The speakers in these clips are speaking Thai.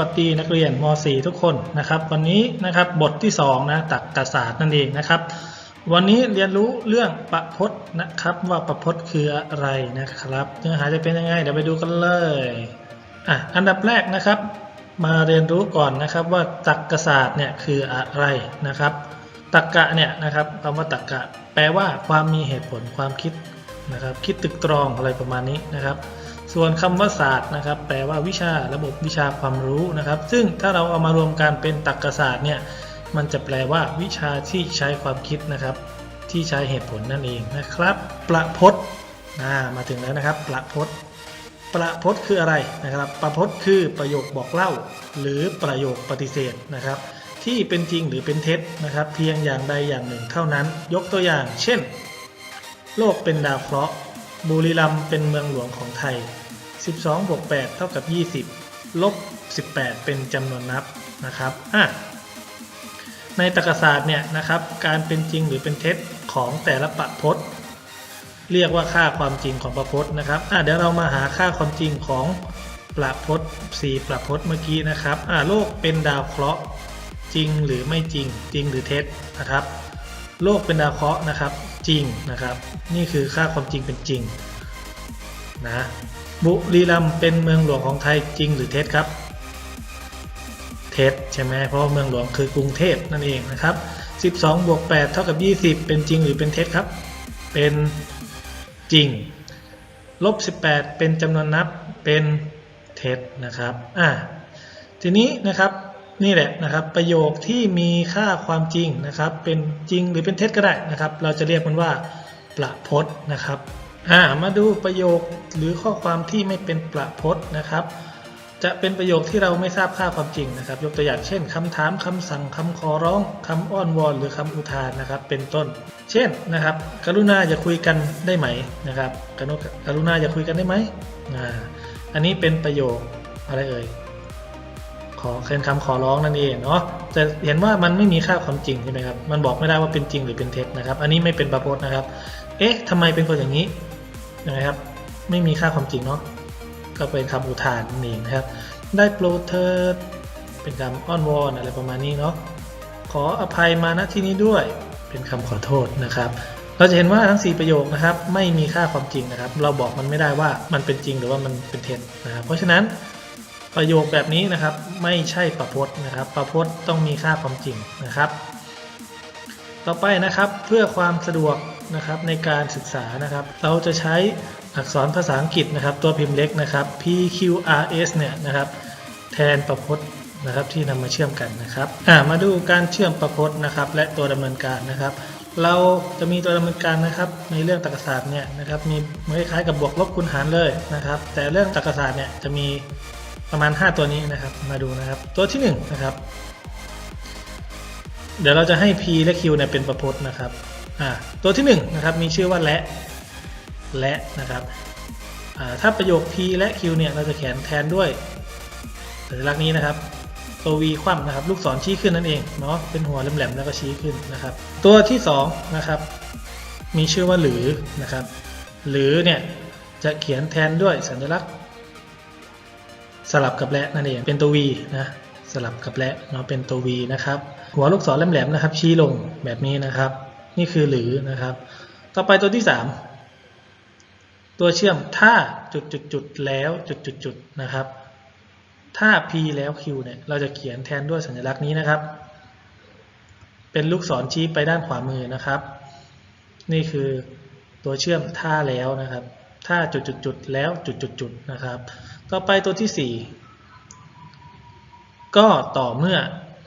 วัสดีนักเรียนม .4 ทุกคนนะครับ วันนี้นะครับบทที่2นะตักกศาสตร์นั่นเองนะครับ วันนี้เรียนรู้เรื่องประพจน์นะครับว่าประพจน์คืออะไรนะครับ เนื้อหาจะเป็นยังไงเดี๋ยวไปดูกันเลยอะอันดับแรกนะครับ มาเรียนรู้ก่อนนะครับว่าตักกศาสตร์เนี่ยคืออะไรนะครับตักกะเนี่ยนะครับคำว่าตักกะ แปลว่าความมีเหตุผลความคิดนะครับ คิดตึกตรองอะไรประมาณนี้นะครับ ส่วนคำว่าศาสตร์นะครับ แปลว่าวิชาระบบวิชาความรู้นะครับ ซึ่งถ้าเราเอามารวมกันเป็นตรรกศาสตร์เนี่ยมันจะแปลว่าวิชาที่ใช้ความคิดนะครับ ที่ใช้เหตุผลนั่นเองนะครับ ประพจน์มาถึงแล้วนะครับ ประพจน์ประพจน์คืออะไรนะครับ ประพจน์คือประโยคบอกเล่า หรือประโยคปฏิเสธนะครับ ที่เป็นจริงหรือเป็นเท็จนะครับ เพียงอย่างใดอย่างหนึ่งเท่านั้น ยกตัวอย่าง เช่น โลกเป็นดาวเคราะห์ บุรีรัมย์เป็นเมืองหลวงของไทย 12บวก8เท่ากับ 20 ลบ 18 เป็นจำนวนนับนะครับอะในตรรกศาสตร์เนี่ยนะครับ การเป็นจริงหรือเป็นเท็จของแต่ละประพจน์เรียกว่าค่าความจริงของประพจน์นะครับอะเดี๋ยวเรามาหาค่าความจริงของประพจน์สี่ประพจน์เมื่อกี้นะครับอะโลกเป็นดาวเคราะห์จริงหรือไม่จริง จริงหรือเท็จนะครับ โลกเป็นดาวเคราะห์นะครับ จริงนะครับ นี่คือค่าความจริงเป็นจริงนะบุรีรัมย์เป็นเมืองหลวงของไทยจริงหรือเท็จครับ เท็จใช่ไหมเพราะเมืองหลวงคือกรุงเทพนั่นเองนะครับ 12บวก8เท่ากับ 20 เป็นจริงหรือเป็นเท็จครับ เป็นจริงลบ18 เป็นจำนวนนับเป็นเท็จนะครับอะทีนี้นะครับ นี่แหละนะครับประโยคที่มีค่าความจริงนะครับ เป็นจริงหรือเป็นเท็จก็ได้นะครับ เราจะเรียกมันว่าประพจน์นะครับอ่ามาดูประโยคหรือข้อความที่ไม่เป็นประพจน์นะครับ จะเป็นประโยคที่เราไม่ทราบค่าความจริงนะครับ ยกตัวอย่างเช่นคำถามคำสั่งคำขอร้องคำอ้อนวอนหรือคำอุทานนะครับ เป็นต้น เช่นนะครับ กรุณาอย่าคุยกันได้ไหมนะครับกรุกรุณาอย่าคุยกันได้ไหมอ่าอันนี้เป็นประโยคอะไรเอ่ย อเป็นคำขอร้องนั่นเองเนาะจะเห็นว่ามันไม่มีค่าความจริงใช่ไหมครับมันบอกไม่ได้ว่าเป็นจริงหรือเป็นเท็จนะครับ อันนี้ไม่เป็นประพจน์นะครับ เอ๊ะทำไมเป็นคนอย่างนี้นะครับ ไม่มีค่าความจริงเนาะก็เป็นคำอุทานนั่นเองนะครับ ได้โปรดเธอเป็นคำอ้อนวอนอะไรประมาณนี้เนาะขออภัยมาณที่นี้ด้วยเป็นคำขอโทษนะครับ เราจะเห็นว่าทั้ง 4 ประโยคนะครับ ไม่มีค่าความจริงนะครับ เราบอกมันไม่ได้ว่ามันเป็นจริงหรือว่ามันเป็นเท็จนะครับเพราะฉะนั้น ประโยคแบบนี้นะครับไม่ใช่ประพจน์นะครับ ประพจน์ต้องมีค่าความจริงนะครับ ต่อไปนะครับเพื่อความสะดวกนะครับในการศึกษานะครับ เราจะใช้อักษรภาษาอังกฤษนะครับ ตัวพิมพ์เล็กนะครับ PQRS เนี่ยนะครับ แทนประพจน์นะครับที่นำมาเชื่อมกันนะครับอ่ามาดูการเชื่อมประพจน์นะครับ และตัวดำเนินการนะครับ เราจะมีตัวดำเนินการนะครับ ในเรื่องตรรกศาสตร์เนี่ยนะครับมีคล้ายๆกับบวกลบคูณหารเลยนะครับ แต่เรื่องตรรกศาสตร์เนี่ยจะมี ประมาณ 5 ตัวนี้นะครับ มาดูนะครับ ตัวที่1นะครับ เดี๋ยวเราจะให้ P และ Q เนี่ยเป็นประพจน์นะครับอ่าตัวที่1นะครับมีชื่อว่าและและนะครับอ่าถ้าประโยค P และ Q เนี่ยเราจะเขียนแทนด้วยสัญลักษณ์นี้นะครับตัว V คว่ำนะครับ ลูกศรชี้ขึ้นนั่นเองเนาะเป็นหัวแหลมๆแล้วก็ชี้ขึ้นนะครับ ตัวที่2นะครับมีชื่อว่าหรือนะครับ หรือเนี่ยจะเขียนแทนด้วยสัญลักษณ์ สลับกับและนั่นเองเป็นตัว V นะสลับกับและเนาะเป็นตัว V นะครับ หัวลูกศรแหลมๆนะครับ ชี้ลงแบบนี้นะครับ นี่คือหรือนะครับ ต่อไปตัวที่ 3 ตัวเชื่อมถ้าจุดจุดจุดแล้วจุดจุดจุดนะครับ ถ้า P แล้ว Q เนี่ยเราจะเขียนแทนด้วยสัญลักษณ์นี้นะครับ เป็นลูกศรชี้ไปด้านขวามือนะครับ นี่คือตัวเชื่อมถ้าแล้วนะครับ ถ้าจุดจุดจุดแล้วจุดจุดจุดนะครับ ต่อไปตัวที่ 4 ก็ต่อเมื่อ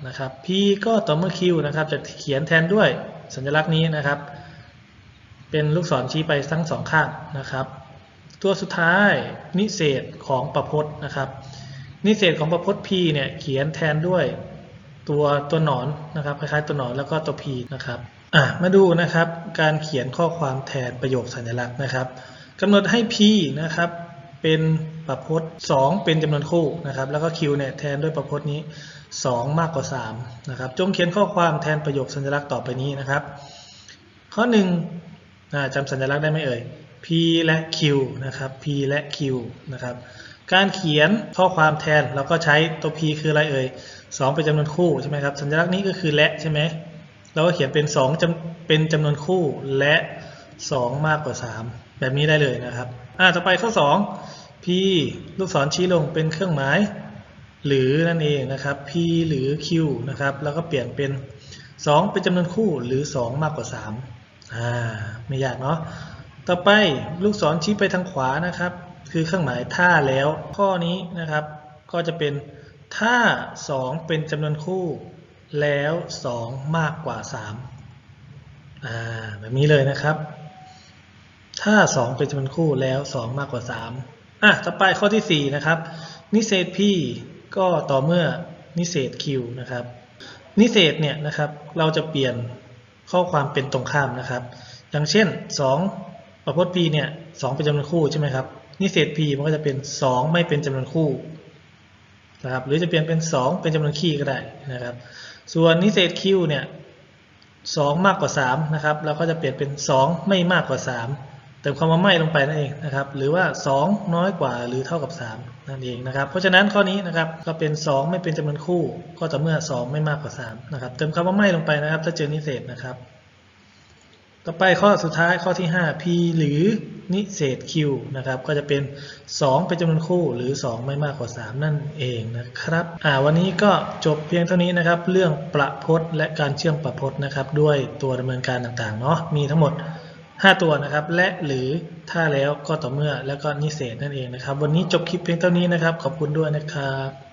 นะครับ P ก็ต่อเมื่อ Q นะครับ จะเขียนแทนด้วยสัญลักษณ์นี้นะครับ เป็นลูกศรชี้ไปทั้งสองข้างนะครับ ตัวสุดท้ายนิเศษของประพจน์นะครับ นิเศษของประพจน์ P เนี่ยเขียนแทนด้วยตัวตัวหนอนนะครับคล้ายๆตัวหนอนแล้วก็ตัว P นะครับอะมาดูนะครับการเขียนข้อความแทนประโยคสัญลักษณ์นะครับกำหนดให้ P นะครับเป็น ประพจน์2เป็นจำนวนคู่นะครับแล้วก็ Q เนี่ยแทนด้วยประพจน์นี้ 2 มากกว่า3นะครับจงเขียนข้อความแทนประโยคสัญลักษณ์ต่อไปนี้นะครับ ข้อ1อ่าจำสัญลักษณ์ได้ไหมเอ่ย P และ Q นะครับ P และ Q นะครับการเขียนข้อความแทนเราก็ใช้ตัว p คืออะไรเอ่ย2เป็นจำนวนคู่ใช่ไหมครับสัญลักษณ์นี้ก็คือและใช่ไหมเราก็เขียนเป็น2จำเป็นจำนวนคู่และ 2 มากกว่า 3 แบบนี้ได้เลยนะครับอ่าต่อไปข้อ 2 p ลูกศรชี้ลงเป็นเครื่องหมาย หรือนั่นเองนะครับ p หรือ q นะครับ แล้วก็เปลี่ยนเป็น 2 เป็นจำนวนคู่หรือ 2 มากกว่า 3 อ่า ไม่ยากเนาะ ต่อไปลูกศรชี้ไปทางขวานะครับ คือเครื่องหมายถ้าแล้ว ข้อนี้นะครับ ก็จะเป็นถ้า 2 เป็นจำนวนคู่ แล้ว 2 มากกว่า 3 อ่า แบบนี้เลยนะครับ ถ้า 2 เป็นจำนวนคู่แล้ว 2 มากกว่า 3 อะต่อไปข้อที่ 4 นะครับ นิเศษ p ก็ต่อเมื่อนิเศษ q นะครับ นิเศษเนี่ยนะครับเราจะเปลี่ยนข้อความเป็นตรงข้ามนะครับ อย่างเช่น 2 ประพจน์ p เนี่ย2เป็นจำนวนคู่ใช่ไหมครับ นิเศษ p มันก็จะเป็น 2 ไม่เป็นจำนวนคู่นะครับหรือจะเปลี่ยนเป็น 2 เป็นจำนวนคี่ก็ได้นะครับ ส่วนนิเศษ q เนี่ย2มากกว่า3นะครับเราก็จะเปลี่ยนเป็น 2 ไม่มากกว่า 3 ติมคำว่าไม่ลงไปนั่นเองนะครับ หรือว่า 2 น้อยกว่าหรือเท่ากับ 3 นั่นเองนะครับ เพราะฉะนั้นข้อนี้นะครับก็เป็น 2 ไม่เป็นจำนวนคู่ ก็ต่อเมื่อ 2 ไม่มากกว่า3นะครับ เติมคำว่าไม่ลงไปนะครับ ถ้าเจอนิเศษนะครับ ต่อไปข้อสุดท้ายข้อที่ 5 p หรือนิเศษ q นะครับ ก็จะเป็น 2 เป็นจำนวนคู่หรือ 2 ไม่มากกว่า 3 นั่นเองนะครับ อ่าวันนี้ก็จบเพียงเท่านี้นะครับ เรื่องประพจน์และการเชื่อมประพจน์นะครับ ด้วยตัวดำเนินการต่างๆเนาะมีทั้งหมด 5 ตัวนะครับ และหรือถ้าแล้วก็ต่อเมื่อแล้วก็นิเศษนั่นเองนะครับ วันนี้จบคลิปเพียงเท่านี้นะครับ ขอบคุณด้วยนะครับ